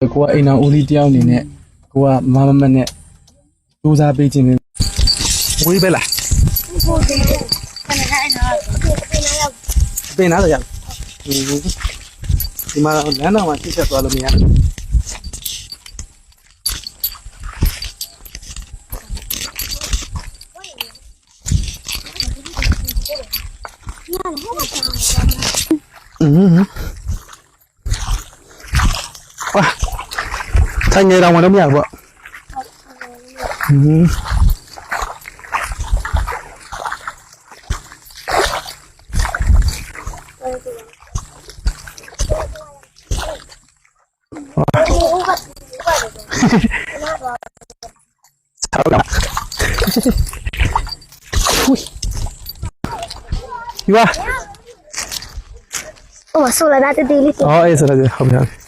ကိုကအိမ်အောင်ဦးလေးတယောက်အနေနဲ့ကိုကမမမနဲ့စူးစမ်းပေးခြင်းနဲ့ဝေးပဲလားပင်နာတော့ရဒီမှာလမ်းတော်မှာထိချက်သွားလို့မရဘူးอืม Xanh nghe đâu mà đống nhạc vợ ừ. Sao đâu Ui Đi qua Ủa, solo date di lì. Oh, esatto, ho bisogno.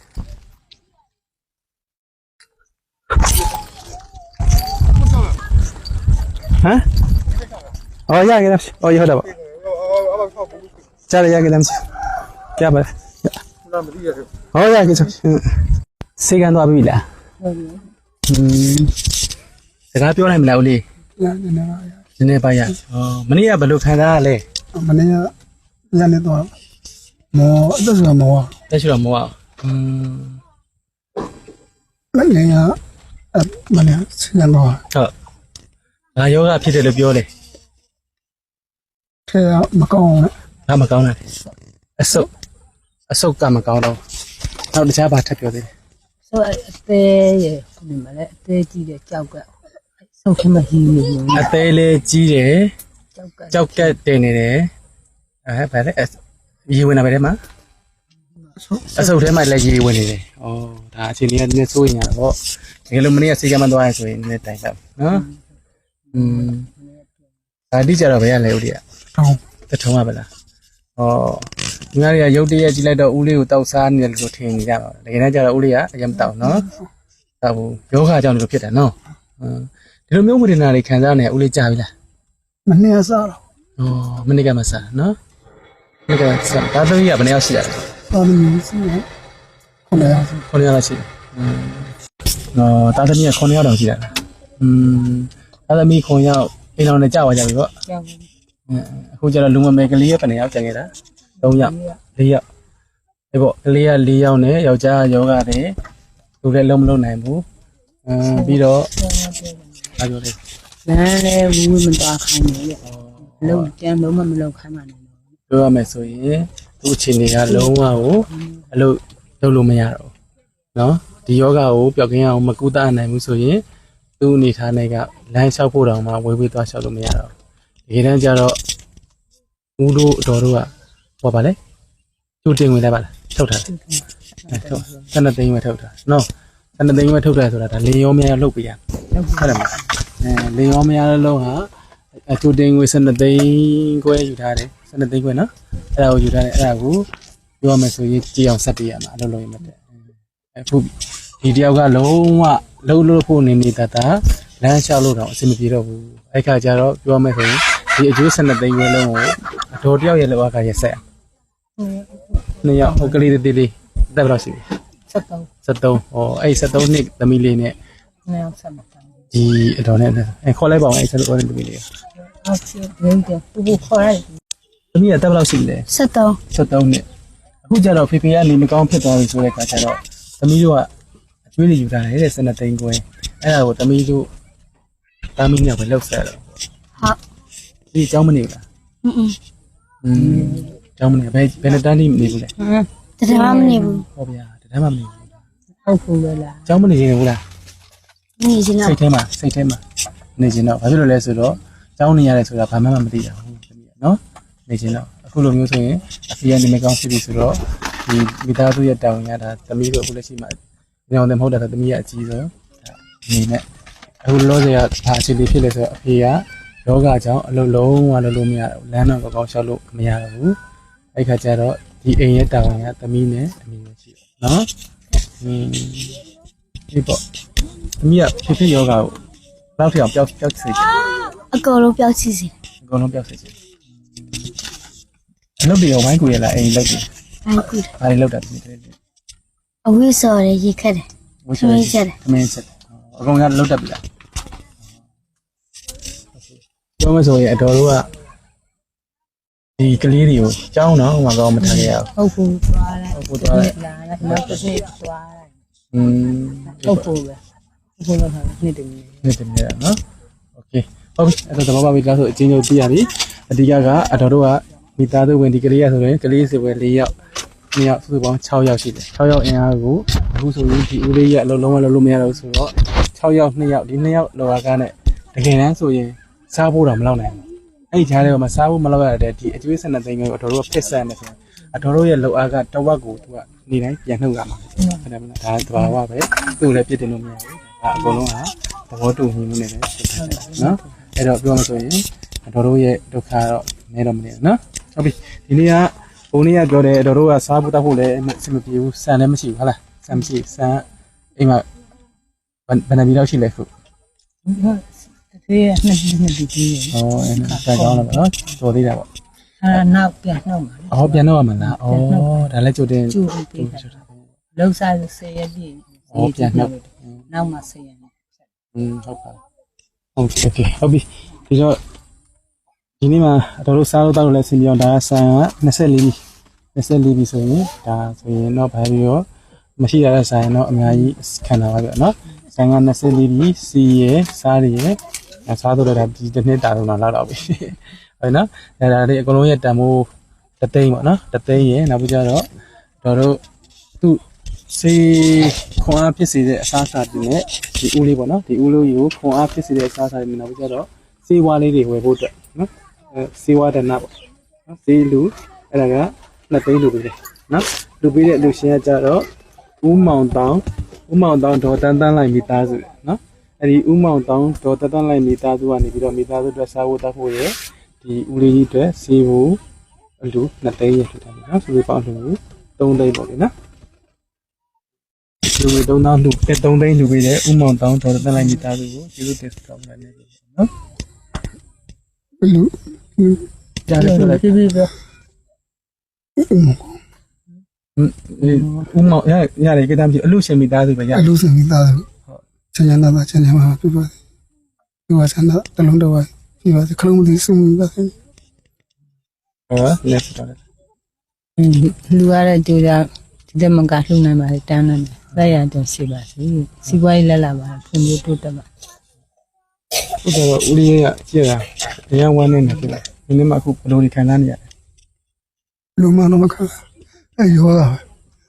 ဟမ်အော်ရခဲ့လားအော်ရဟုတ်တယ်ပေါ့ကြားရရခဲ့လားကြားပါလားမသိရဘူးဟောရခဲ့ချက်စေကန်သွားပြီလားဟုတ်ပြီစကားပြောနိုင်မလားဦးလေးနည်းနည်းပါရနည်းနည်းပါရဩမနေ့ကဘယ်လိုခံစားရလဲမနေ့ကညနေတော့မောအသက်ရှင်မောတက်ရှိတော့မောอืมမနေ့ကမနေ့ကစဉ်းစားတော့ဟုတ် ငါယောဂဖြစ်တယ်လို့ပြောတယ်ထဲမကောင်းနဲ့ငါမကောင်းတာလေအဆုတ်အဆုတ်ကမကောင်းတော့နောက်တခြားဘာထပ်ပြောသေးလဲဆိုအသေးရဒီမှာလည်းအသေးကြီးတဲ့ကြောက်ကဆုတ်ခမဟင်းနေလို့အသေးလေးကြီးတယ်ကြောက်ကကြောက်ကက်တင်နေတယ်အဲဗါလဲရေဝင်တာပဲထဲမှာအဆုတ်ထဲမှာလည်းရေဝင်နေတယ်ဩဒါအချိန်လေးကနည်းနည်းစိုးရင်ရတော့တကယ်လို့မနေ့ကစေကမ်းမသွားရဆိုရင်နည်းနည်းတိုင်တော့နော် อืมဒါတိကြတော့ဘယ်ရလဲဦးလေးက တောင်း တထုံးရပါလားဩဒီမှာတွေကရုပ်တရက်ကြည့်လိုက်တော့ဦးလေးကိုတောက်စားနေတယ်လို့ထင်နေကြပါတကယ်တမ်းကျတော့ဦးလေးကအရင်မတောက်နော်တောက်ဘူးယောဂကြောင့်ဒီလိုဖြစ်တယ်နော်ဟမ်ဒီလိုမျိုးဝေဒနာတွေခံစားနေဦးလေးကြာပြီလား မနေ့ကစားတော့ ။အော်မနေ့ကမှစားနော်။မနေ့ကစားဒါသမီးကဘယ်နှစ်ယောက်ရှိရလဲ တော်နေစီခုနက ။9ယောက်လောက်ရှိတယ်။อืม။အော်ဒါသမီးက9ယောက်တောင်ရှိတာလား။อืม ဒါသမီး9ယောက်အိမ်တော်နဲ့ကြာသွားကြပြီပေါ့ ကြောက် ။အဲအခုကျတော့လူမမယ်ကလေးကဘယ်နှစ်ယောက်ကျန်ခဲ့တာ။3ယောက်4ယောက်။ဒီပေါ့ကလေးက4ယောက်နဲ့ယောက်ျားယောဂတဲ့လူလည်းလုံးမလုံးနိုင်ဘူး။အမ်ပြီးတော့ဘာပြောလဲ လမ်းလည်းဝူးမသွားခိုင်းနေရဲ့လုံးကြမ်းလုံးမမလုံးခိုင်းပါနဲ့ ပြောရမယ်ဆိုရင်သူ့အခြေအနေကလုံးဝကိုအလုပ်လုပ်လို့မရတော့ဘူးเนาะဒီယောဂကိုပျောက်ကင်းအောင်မကူတာနိုင်ဘူးဆိုရင် သူ့အနေထားနဲ့ကလမ်းလျှောက်ဖို့တောင်မှဝေးဝေးသွားလျှောက်လို့မရတော့ဘူးဒီကနေ့ကျတော့ဦးတို့အတော်တို့ကဟောပါလေကျူတင်ဝင်လိုက်ပါလားထုတ်ထားတယ်အဲထုတ်ဆန္ဒသိန်းပဲထုတ်တာနော်ဆန္ဒသိန်းပဲထုတ်တယ်ဆိုတာဒါလေရောမရလုတ်ပြရဟုတ်တယ်မလားအဲလေရောမရလုံးဟာအကျူတင်ငွေဆန္ဒသိန်းခွဲယူထားတယ်ဆန္ဒသိန်းခွဲနော်အဲ့ဒါကိုယူထားတယ်အဲ့ဒါကိုပြောရမယ်ဆိုရင်ကြည်အောင်ဆက်ပြရမှာအလုပ်လုပ်ရင်မတည့်အခု ဒီတယောက်ကလုံးဝလှုပ်လို့ဖို့နေနေတာတာလမ်းလျှောက်လို့တော့အဆင်မပြေတော့ဘူးအဲ့ခါကျတော့ပြောရမယ်ဆိုရင်ဒီအကျိုးဆန္ဒသိန်းခွဲလုံးကိုအတော်တယောက်ရဲ့လောကရက်ဆက်နှစ်ယောက်ဟိုကလေးတေးလေးတက်ဘယ်တော့ရှိလဲဆက်တော့73ဟောအဲ့73နှစ်သမီးလေးနဲ့နေအောင်ဆက်မတောင်းဒီအတော်နဲ့အဲခေါ်လိုက်ပါအောင်အဲ့73နှစ်သမီးလေးဟုတ်ချင်ရင်းတယ်ပူပူခေါ်ရတယ်သမီးကတက်ဘယ်တော့ရှိလဲ Sotto. 73နှစ်အခုကျတော့ဖေဖေကနေမကောင်းဖြစ်သွားပြီဆိုတဲ့အခါကျတော့သမီးတို့ကအ ကျွေးတွေယူထားတယ်တဲ့စနသိန်းကွင်းအဲ့ဒါကိုသမီးတို့တာမီးနဲ့ပဲလောက်ဆက်တော့ ဟုတ် ဒီအเจ้าမနေဘူးလား Mm. อืมအเจ้าမနေဘယ်ဘယ်နဲ့တန်းနေမနေဘူးလဲ ဟမ် Tata mamma ne bu. ဟောဗျာတန်းမှမနေဘူး ဟုတ်ဘူးလေလား အเจ้าမနေရင်ဘူးလား Ni jina. စိတ်ထဲမှာစိတ်ထဲမှာနေခြင်းတော့ဘာဖြစ်လို့လဲဆိုတော့အเจ้าနေရတယ်ဆိုတာဘာမှမသိတာဟုတ်သမီးကနော်နေခြင်းတော့အခုလိုမျိုးဆိုရင်အဖေကနေမကောင်းဖြစ်ပြီဆိုတော့ဒီမိသားစုရဲ့တောင်းရတာသမီးတို့အခုလက်ရှိမှာ ညောင်တယ်မဟုတ်တာသမီးရဲ့အကြီးဆုံးအနေနဲ့အခုလောဆယ်ကဘာအခြေအနေဖြစ်လဲဆိုတော့အဖေကယောဂကြောင့်အလုံးလုံးဝလုံးလို့မရတော့လမ်းတော့ကောင်းရှောက်လို့မရတော့ဘူးအဲ့ခါကျတော့ဒီအိမ်ရဲ့တောင်းရသမီးနဲ့အမေပဲရှိတယ်နော်อืมဒီပေါ့သမီးကဖြစ်ဖြစ်ယောဂကိုဘယ်လောက်ထိအောင်ပျောက်ပျောက်စေချင် A colo piaci si. အကုန်လုံးပျောက်စေချင်အလုပ်တွေရောဝိုင်းကူရလားအိမ်လုပ်တွေ Ai qui. ဘာတွေလုပ်တာဒီတ ည်း A wi so re yi kade. ဝတ်ချင်သမင်းချက်အကောင်ကလုတ်တက်ပြီလားပြောမဆိုရင်အတော်တို့ကဒီကလေးတွေကိုကြောင်းတော့ဟိုမှာတော့မထားခဲ့ရဘူး ဟုတ်ဘူးသွားလိုက် ဟုတ်ဘူးသွားလိုက် လာလိုက်နောက်တစ်နေ့သွားလိုက် อืม ဟုတ်ဘူးပဲဟုတ်ဘူးတော့နေ့တည်းနေ့ နေတယ်နေရနော်โอเคဟုတ်ပြီအဲ့တော့သဘောပေါက်ပြီလားဆိုအချင်းချင်းပြရပြီအဓိကကအတော်တို့ကမိသားစုဝင်ဒီကလေးရဆိုရင်ကလေးစစ်ပွဲ၄ယောက် ၂ယောက်စုစုပေါင်း6ယောက်ရှိတယ်6ယောက်အင်အားကိုအခုဆိုရင်ဒီဦးလေးရအလုံးလုံးဝလုံးလို့မရတော့ဆိုတော့6ယောက်2ယောက်ဒီ2ယောက်လောကကားနဲ့တကယ်တမ်းဆိုရင်စားဖို့တော့မလောက်နိုင်ဘူးအဲ့ဒီကြားထဲမှာစားဖို့မလောက်ရတဲ့ဒီအကျွေးစနသိန်းကိုအတော်တို့ကဖစ်ဆန်နေဆိုရင်အတော်တို့ရဲ့လောက်အားကတဝက်ကိုသူကနေတိုင်းပြန်နှုတ်ရမှာဟုတ်တယ်မလားဒါတဘာဝပဲသူ့လည်းပြစ်တင်လို့မရဘူးဒါအကုန်လုံးဟာသဘောတူညီမှုနဲ့ပဲဖြစ်တယ်နော်အဲ့တော့ပြောမှဆိုရင်အတော်တို့ရဲ့ဒုက္ခတော့နေတော့မနေဘူးနော်ဟုတ်ပြီဒီနေ့က ဘုန်းကြီးကပြောတယ်အတော်တို့ကစားဖို့တောက်ဖို့လည်းအဆင်မပြေဘူးဆန်လည်းမရှိဘူးဟုတ်လားဆန်မရှိဆန်အိမ်မှာဘယ်ဘယ်နှပြီလောက်ရှိလဲခုဟုတ်တသေးနှစ်နှစ်ဒီကြီး။အော်အဲ့ဒါကြောင်းလာပါနော်။တော်သေးတာပေါ့အဲ့နောက်ပြန်နှုတ်ပါလေ။အော်ပြန်တော့မှာလား။အော်ဒါလည်းကြိုတင်ကျူပြီးပေးတာလောက်စားဆယ်ရက်ပြည့်အော်ပြန်တော့နောက်မှဆယ်ရက်နဲ့อืมဟုတ်ပါ။ဟုတ်ကဲ့ဟုတ်ပြီ။ဒီတော့ ဒီနေ့မှာတော်တို့စားလို့တောက်လို့လည်းဆင်ပြောင်းဒါကဆန်က24ပြီ။24ပြီဆိုရင်ဒါဆိုရင်တော့ဘာပြီးတော့မရှိရတဲ့ဆန်တော့အများကြီးခံတာပါပြနော်။ဆန်က24ပြီစီရယ်စားရယ်စားတော့လည်းဒီတစ်နှစ်တာတော့လာတော့ပြီ။ဟုတ်နော်။ဒါဒါလေးအကုန်လုံးရဲ့တန်ဖိုးတသိန်းပေါ့နော်။တသိန်းရယ်နောက်ပြီးကြတော့တော်တို့သူ့စေခွန်အားဖြစ်စေတဲ့အစားအစာတွေနဲ့ဒီဦးလေးပေါ့နော်ဒီဦးလေးကိုခွန်အားဖြစ်စေတဲ့အစားအစာတွေနဲ့နောက်ပြီးကြတော့စေဝါလေးတွေဝယ်ဖို့အတွက်နော်အဲ စေဝါဒနာပေါ့နော်စေလူအဲ့ဒါကနှစ်သိန်းလူပေးတယ်နော်လူပေးတဲ့လူရှင်ကကြတော့ဦးမောင်တောင်းဦးမောင်တောင်းဒေါ်တန်းတန်းလိုက်မိသားစုနော်အဲ့ဒီဦးမောင်တောင်းဒေါ်တန်းတန်းလိုက်မိသားစုကနေပြီးတော့မိသားစုအတွက်စားဖို့တောက်ဖို့ရယ်ဒီဦးလေးကြီးအတွက်စေဖို့အလူနှစ်သိန်းရဖြစ်တယ်နော်ဆိုပြီးပေါင်းလို့သုံးသိန်းပေါ့လေနော်လူတွေ3000လူတက်3သိန်းလူပေးတယ်ဥမောင်တောင်းတော်တက်လိုက်မိသားစုကိုကျေးဇူးတင်ဆောင်တယ်နော် ဘယ်လိုကြားလို့ပြောလိုက်ပြပြပြဥမောင်ရရတယ်ကိတမ်းပြအလူရှင်မိသားစုပဲရအလူစင်မိသားစုချမ်းချမ်းသာသာချမ်းချမ်းသာပြပါစေဒီဝါဆန္ဒတလုံးတော့ပြပါစေခလုံးမလေးစုံပါစေဟောလက်စတော့လူရတဲ့ကြိုးစားဒီတက်မကလှူနိုင်ပါလေတန်းနေတယ်လက်ရတော့ရှိပါစေစီပွားရေးလက်လာပါဖွံ့ဖြိုးတိုးတက်ပါ ဟုတ်တယ်ဦးလေးကကြည့်တာတရားဝမ်းနေတယ်ဖြစ်တယ်ဒီနေ့မှအခုဘလို့ဒီခံစားနေရတယ်လူမတော့မခါအဲရောတာ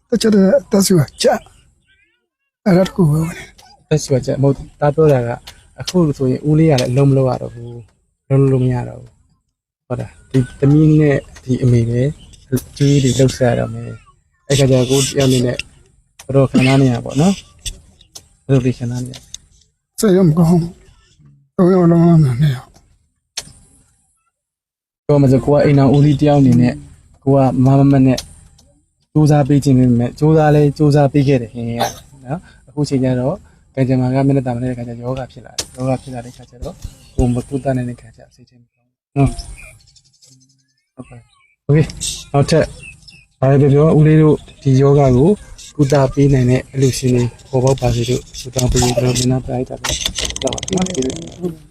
တချတဲ့တက်စုကကြာအဲ့ဒါကိုပဲတက်စီကချက်မဟုတ်တာပြောတာကအခုဆိုရင်ဦးလေးကလည်းအလုံးမလို့ရတော့ဘူးလုံးလို့မရတော့ဘူးဟုတ်တာဒီသမီးနဲ့ဒီအမေလည်းကြီးတွေလှုပ်ရှားရတော့မယ်အဲ့ခါကျကိုတယောက်နေနဲ့ဘလို့ခံစားနေရပါတော့နော်ဘလို့ဒီခံစားနေရစေရမကောင်း တော့ရောလုံးလုံးနဲ့ ပြောမှဆိုကိုကအိမ်တော်ဦးလေးတယောက်အနေနဲ့ကိုကမမမနဲ့စူးစမ်းပေးခြင်းနဲ့မဲ့စူးစမ်းလဲစူးစမ်းပေးခဲ့တယ်ခင်ဗျာနော်အခုချိန်ကျတော့ကံကြမ္မာကမျက်နှာတာမနေတဲ့ခါကျယောဂဖြစ်လာတယ်ယောဂဖြစ်လာတဲ့ခါကျတော့ကိုမတူတတ်နေတဲ့ခါကျစိတ်ချင်းမကောင်းနော်ဟုတ်ပါโอเคနောက်ထပ်ဘာပဲပြောဦးလေးတို့ဒီယောဂကိုကုသပေးနိုင်တဲ့အလူရှင်တွေပေါ်ပေါက်ပါစေလို့ဆုတောင်းပေးကြတော့မျက်နှာပြလိုက်တာပဲ တော့ပါနော်